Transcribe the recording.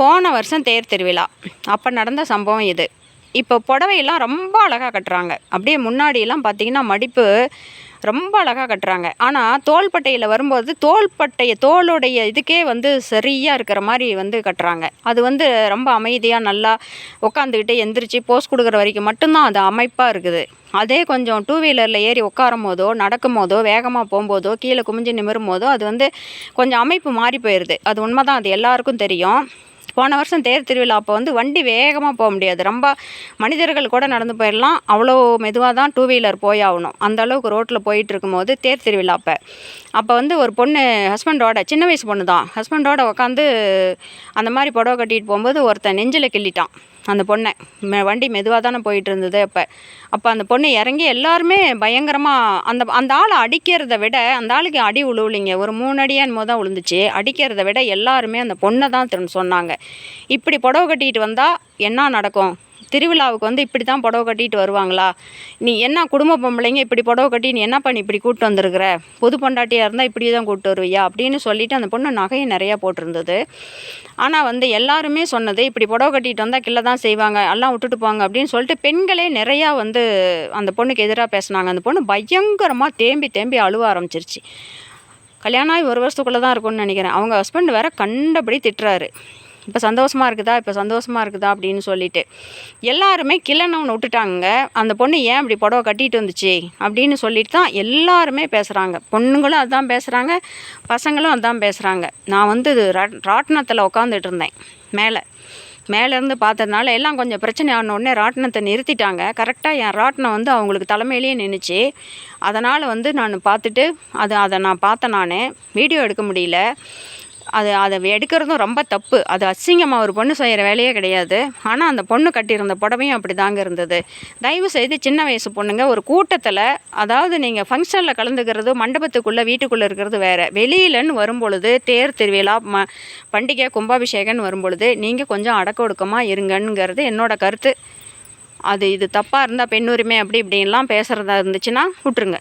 போன வருஷம் தேர் திருவிழா. அப்போ நடந்த சம்பவம் இது. இப்போ புடவையெல்லாம் ரொம்ப அழகாக கட்டுறாங்க. அப்படியே முன்னாடியெல்லாம் பார்த்தீங்கன்னா மடிப்பு ரொம்ப அழகாக கட்டுறாங்க. ஆனால் தோள்பட்டையில் வரும்போது தோள்பட்டைய தோளுடைய இதுக்கே வந்து சரியாக இருக்கிற மாதிரி வந்து கட்டுறாங்க. அது வந்து ரொம்ப அமைதியாக நல்லா உட்காந்துக்கிட்டு எந்திரிச்சு போஸ் கொடுக்குற வரைக்கும் மட்டும்தான் அது அமைப்பாக இருக்குது. அதே கொஞ்சம் டூ வீலரில் ஏறி உட்காரும் போதோ நடக்கும் போதோ வேகமாக போகும்போதோ கீழே குமிஞ்சு நிமிரும் போதோ அது வந்து கொஞ்சம் அமைப்பு மாறி போயிடுது அது உண்மைதான் அது எல்லாருக்கும் தெரியும். போன வருஷம் தேர் திருவிழா அப்போ வந்து வண்டி வேகமாக போக முடியாது. ரொம்ப மனிதர்கள் கூட நடந்து போயிடலாம் அவ்வளோ மெதுவாக தான் டூ வீலர் போயாகணும் அந்த அளவுக்கு ரோட்டில் போயிட்டு இருக்கும்போது தேர் திருவிழா அப்போ. அப்போ வந்து ஒரு பொண்ணு ஹஸ்பண்டோட சின்ன வயசு பொண்ணு தான் ஹஸ்பண்டோட உட்காந்து அந்த மாதிரி புடவை கட்டிட்டு போகும்போது ஒருத்தன் நெஞ்சில் கிள்ளிட்டான். அந்த பொண்ணை. மெ வண்டி மெதுவாக தானே போயிட்டு இருந்தது அப்போ. அப்போ அந்த பொண்ணு இறங்கி எல்லாருமே பயங்கரமாக அந்த அந்த ஆளை அடிக்கிறத விட அந்த ஆளுக்கு அடி உழுவுலிங்க. ஒரு மூணு அடியான் தான் விழுந்துச்சு அடிக்கிறத விட எல்லாருமே அந்த பொண்ணை தான் சொன்னாங்க. இப்படி புடவை கட்டிக்கிட்டு வந்தால் என்ன நடக்கும்? திருவிழாவுக்கு வந்து இப்படி தான் புடவை கட்டிட்டு வருவாங்களா? நீ என்ன குடும்ப பொம்பளைங்க இப்படி புடவை கட்டி நீ என்ன பண்ணி இப்படி கூப்பிட்டு வந்திருக்கிற? புது பொண்டாட்டியாக இருந்தால் இப்படி தான் கூப்பிட்டு வருவியா? அப்படின்னு சொல்லிட்டு அந்த பொண்ணு நகையை நிறையா போட்டிருந்தது. ஆனால் வந்து எல்லாருமே சொன்னது இப்படி புடவை கட்டிட்டு வந்தால் கிள்ள தான் செய்வாங்க எல்லாம் விட்டுட்டு போங்க அப்படின்னு சொல்லிட்டு பெண்களே நிறையா வந்து அந்த பொண்ணுக்கு எதிராக பேசினாங்க. அந்த பொண்ணு பயங்கரமாக தேம்பி தேம்பி அழுவ ஆரம்பிச்சிருச்சு. கல்யாணம் ஆகி ஒரு வருஷத்துக்குள்ளே தான் இருக்கும்னு நினைக்கிறேன். அவங்க ஹஸ்பண்ட் வேற கண்டபடி திட்டுறாரு. இப்போ சந்தோஷமாக இருக்குதா? இப்போ சந்தோஷமாக இருக்குதா? அப்படின்னு சொல்லிட்டு. எல்லாருமே ஒன்று விட்டுட்டாங்க அந்த பொண்ணு ஏன் இப்படி புடவை கட்டிட்டு வந்துச்சு? அப்படின்னு சொல்லிட்டு தான் எல்லாருமே பேசுகிறாங்க பொண்ணுங்களும் அதுதான் பேசுகிறாங்க பசங்களும் அதுதான் பேசுகிறாங்க நான் வந்து ராட்டினத்தில் உட்காந்துட்டு இருந்தேன். மேலே. மேலேருந்து பார்த்ததுனால எல்லாம் கொஞ்சம் பிரச்சனை ஆன உடனே ராட்டினத்தை நிறுத்திட்டாங்க. கரெக்டாக என் ராட்டினம் வந்து அவங்களுக்கு தலைமையிலேயே நின்றுச்சு அதனால் வந்து நான் பார்த்துட்டு அது அதை நான் பார்த்தேன் நான் வீடியோ எடுக்க முடியல. அது அதை எடுக்கிறதும் ரொம்ப தப்பு. அது அசிங்கமாக ஒரு பொண்ணு செய்கிற வேலையே கிடையாது. ஆனால் அந்த பொண்ணு கட்டியிருந்த புடவையும் அப்படி தாங்க இருந்தது. தயவு செய்து சின்ன வயசு பொண்ணுங்க ஒரு கூட்டத்தில் அதாவது நீங்கள் ஃபங்க்ஷனில் கலந்துக்கிறது மண்டபத்துக்குள்ளே வீட்டுக்குள்ளே இருக்கிறது வேறு. வெளியிலன்னு வரும்பொழுது தேர் திருவிழா ம பண்டிகை கும்பாபிஷேகம்னு வரும்பொழுது நீங்கள் கொஞ்சம் அடக்க ஒடுக்கமாக இருங்கங்கிறது என்னோட கருத்து. அது இது தப்பாக இருந்தால் பெண்ணுரிமை அப்படி இப்படின்லாம் பேசுகிறதா இருந்துச்சுன்னா விட்டுருங்க.